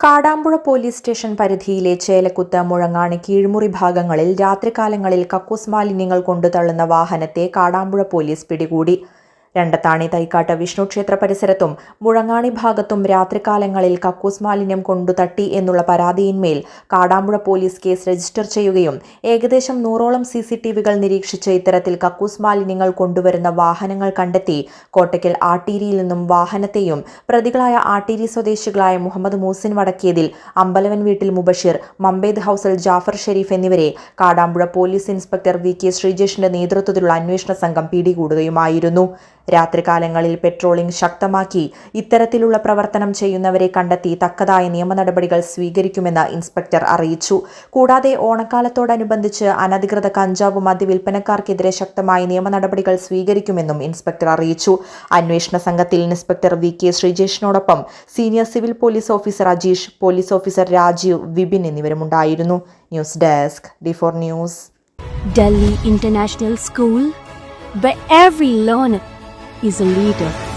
Kadampuzha police station പരിധിയിലെ ചേലക്കുത്ത് മുഴങ്ങാണി കീഴ്മുറി ഭാഗങ്ങളിൽ രാത്രികാലങ്ങളിൽ കക്കൂസ് മാലിന്യങ്ങൾ കൊണ്ടുതള്ളുന്ന വാഹനത്തെ കാടാമ്പുഴ പോലീസ് പിടികൂടി. രണ്ടത്താണി തൈക്കാട്ട് വിഷ്ണു ക്ഷേത്ര പരിസരത്തും മുഴങ്ങാണി ഭാഗത്തും രാത്രികാലങ്ങളിൽ കക്കൂസ് മാലിന്യം കൊണ്ടു തട്ടി എന്നുള്ള പരാതിയിന്മേൽ കാടാമ്പുഴ പോലീസ് കേസ് രജിസ്റ്റർ ചെയ്യുകയും ഏകദേശം നൂറോളം സി സി ടി വികൾ നിരീക്ഷിച്ച് ഇത്തരത്തിൽ കക്കൂസ് മാലിന്യങ്ങൾ കൊണ്ടുവരുന്ന വാഹനങ്ങൾ കണ്ടെത്തി കോട്ടയ്ക്കൽ ആട്ടീരിയിൽ നിന്നും വാഹനത്തെയും പ്രതികളായ ആട്ടീരി സ്വദേശികളായ മുഹമ്മദ് മൂസിൻ വടക്കിയതിൽ അമ്പലവൻ വീട്ടിൽ മുബഷീർ മമ്പേദ് ഹൌസിൽ ജാഫർ ഷെരീഫ് എന്നിവരെ Kadampuzha police inspector V K ശ്രീജേഷിന്റെ നേതൃത്വത്തിലുള്ള അന്വേഷണ സംഘം പിടികൂടുകയുമായിരുന്നു. രാത്രികാലങ്ങളിൽ പെട്രോളിംഗ് ശക്തമാക്കി ഇത്തരത്തിലുള്ള പ്രവർത്തനം ചെയ്യുന്നവരെ കണ്ടെത്തി തക്കതായ നിയമ നടപടികൾ സ്വീകരിക്കുമെന്ന് ഇൻസ്പെക്ടർ അറിയിച്ചു. കൂടാതെ ഓണക്കാലത്തോടനുബന്ധിച്ച് അനധികൃത കഞ്ചാവ് മദ്യവിൽപ്പനക്കാർക്കെതിരെ ശക്തമായ നിയമ നടപടികൾ സ്വീകരിക്കുമെന്നും ഇൻസ്പെക്ടർ അറിയിച്ചു. അന്വേഷണ സംഘത്തിൽ inspector V K ശ്രീജേഷിനോടൊപ്പം senior civil police officer Ajeesh police officer Rajeev Vipin എന്നിവരുമുണ്ടായിരുന്നു. News desk D four news. Delhi international school is a leader.